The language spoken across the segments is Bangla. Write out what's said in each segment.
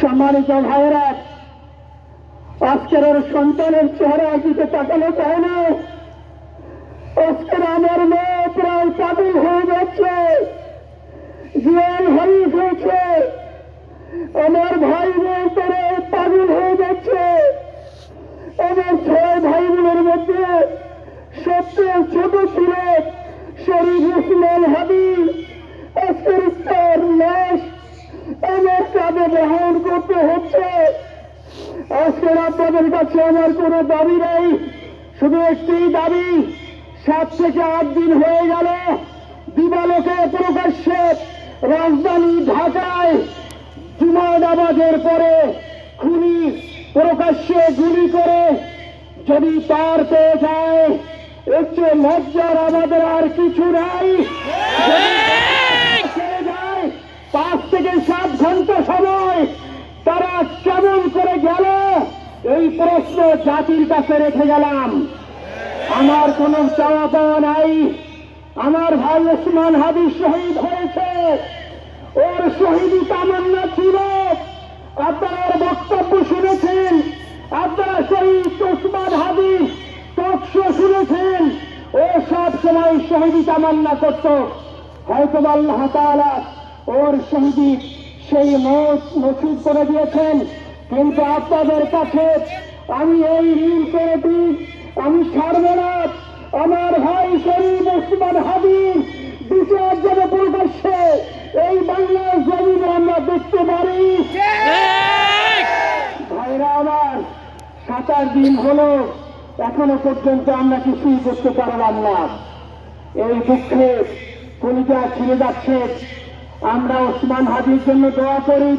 সম্মানিত ভাইয়েরা, আজকের ওর সন্তানের চেহারা দিকে তাকানো যায় না। আজকের আমার মেয়ে প্রায় পাগল হয়ে যাচ্ছে। জীবন হারিয়ে ফেলছে আমার ভাই বোন তারা পাগল হয়ে যাচ্ছে। আমার ছয় ভাই বোনের মধ্যে সবচেয়ে ছোট ছিল শরীফ উসমান হাবিব আজকের তার লাশ কাঁধে বহন করতে হচ্ছে। আজকের আপনাদের কাছে আমার কোনো দাবি নেই। শুধু একটি দাবি, সাত থেকে আট দিন হয়ে গেল দিবালোকে প্রকাশ্যে রাজধানী ঢাকায় জুমা নামাজের পরে খুনি প্রকাশ্যে গুলি করে যদি তার পেয়ে যায় একটু লজ্জার আমাদের আর কিছু নাই ছেড়ে যায় পাঁচ থেকে সাত ঘণ্টা সময় তারা কেমন করে গেল, এই প্রশ্ন জাতির কাছে রেখে গেলাম। আমার কোনো চাওয়া পাওয়া নাই। আমার ভাই ওসমান হাবিব শহীদ হয়েছে। ওর শহীদি তামান্না ছিল। আপনারা বক্তব্য শুনেছেন? আপনারা শহীদ ওসমান হাবিব তৎস শুনেছেন? ও সব সময় শহীদি তামান্না করত। হয়তো আল্লাহ তাআলা ওর শহীদি সেই মত নসিব করে দিয়েছেন। কিন্তু আপনাদের কাছে আমি এই ঋণ করে দিই আমি ছাড়বো না আমার ভাই শরীফ ওসমান হাবিব বিচার যেন প্রকাশ্যে এই বাংলার জমিনে আমরা দেখতে পারি। ভাইরা আমার, সাতাশ দিন হলো, এখনও পর্যন্ত আমরা কিছুই করতে পারলাম না। এই দুঃখে কলিজা ছিঁড়ে যাচ্ছে। আমরা ওসমান হাজির জন্য দোয়া করি।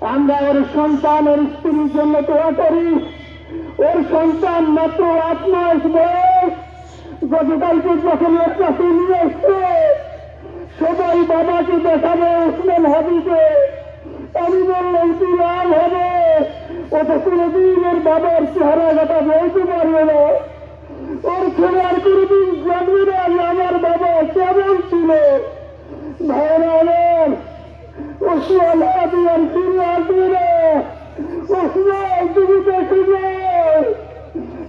আমরা ওর সন্তান ওর স্ত্রীর জন্য দোয়া করি। ওর সন্তান মাত্র আট মাস বয়স। গতকালকে যখন ওর কাছে নিয়ে এসছে, সবাই বাবাকে দেখাবে ওসমান হাবিকে আমি বললাম কি লাভ হবে। ও তো কোনোদিন ওর বাবার চেহারা কথা বলতে পারবে না। ওর ছেলে আর কোনোদিন জানবে না আমার বাবা কেমন ছিল। ভাইরা আসবে না ওসমান তুমি দেখে যাও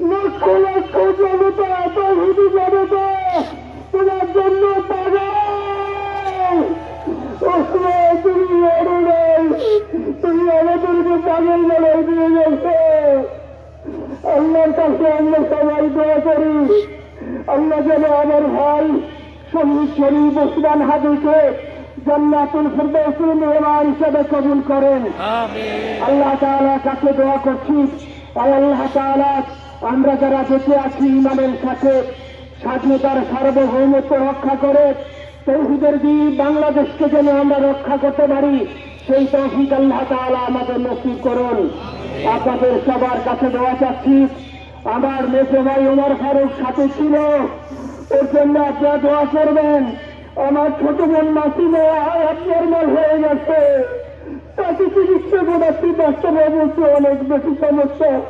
লক্ষ লক্ষ জনতা এত হিন্দু জনতা তোমার জন্য পাগল ওসমান তুমি লড়ো নাই তুমি আমাদেরকে পাগল লড়াই দিয়ে গেছো। আল্লাহর কাছে আমরা সবাই দোয়া করি, আল্লাহ যেন আমার ভাই শহীদ শরীফ ওসমান হাবিকে জান্নাতুল ফিরদৌসের মেহমান হিসেবে কবুল করেন। আল্লাহ তাআলা কাছে দোয়া করছি। আল্লাহ তাআলা আমরা যারা বেঁচে আছি ইমানের সাথে স্বাধীনতার সার্বভৌমত্ব রক্ষা করে তৌহিদের দ্বীপ বাংলাদেশকে যেন আমরা রক্ষা করতে পারি সেই তৌহিদ আল্লাহ তাআলা আমাদের নসিব করুন। আপনাদের সবার কাছে দেওয়া চাচ্ছি। আমার মেসে ভাই ওমর ফারুক সাথে ছিল। ওর জন্য আপনারা দোয়া করবেন। আমার ছোট বোন মাসিমা নর্মাল হয়ে গেছে। তাকে চিকিৎসা করাচ্ছি অবশ্য অনেক বেশি সমস্যা।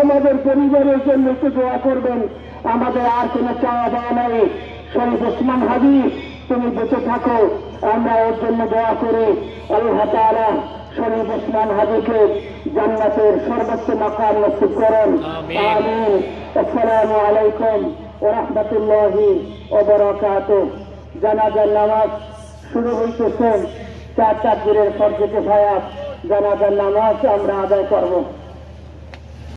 আমাদের পরিবারের জন্য একটু দোয়া করবেন। আমাদের আর কোনো চাওয়া পাওয়া নাই। শরীফ ওসমান হাবি তুমি বেঁচে থাকো। আমরা ওর জন্য দোয়া করি। আল্লাহ তাআলা শরীফ ওসমান হাবিকে জান্নাতের সর্বোচ্চ মাকাম নসিব করেন। আমিন। আসসালামু আলাইকুম ওয়া রাহমাতুল্লাহি ওয়া বারাকাতুহু। জানাজার নামাজ শুরু হইতেছে। চার চার দিনের পর যেতে ভায়াত জানাজার নামাজ আমরা আদায় করব।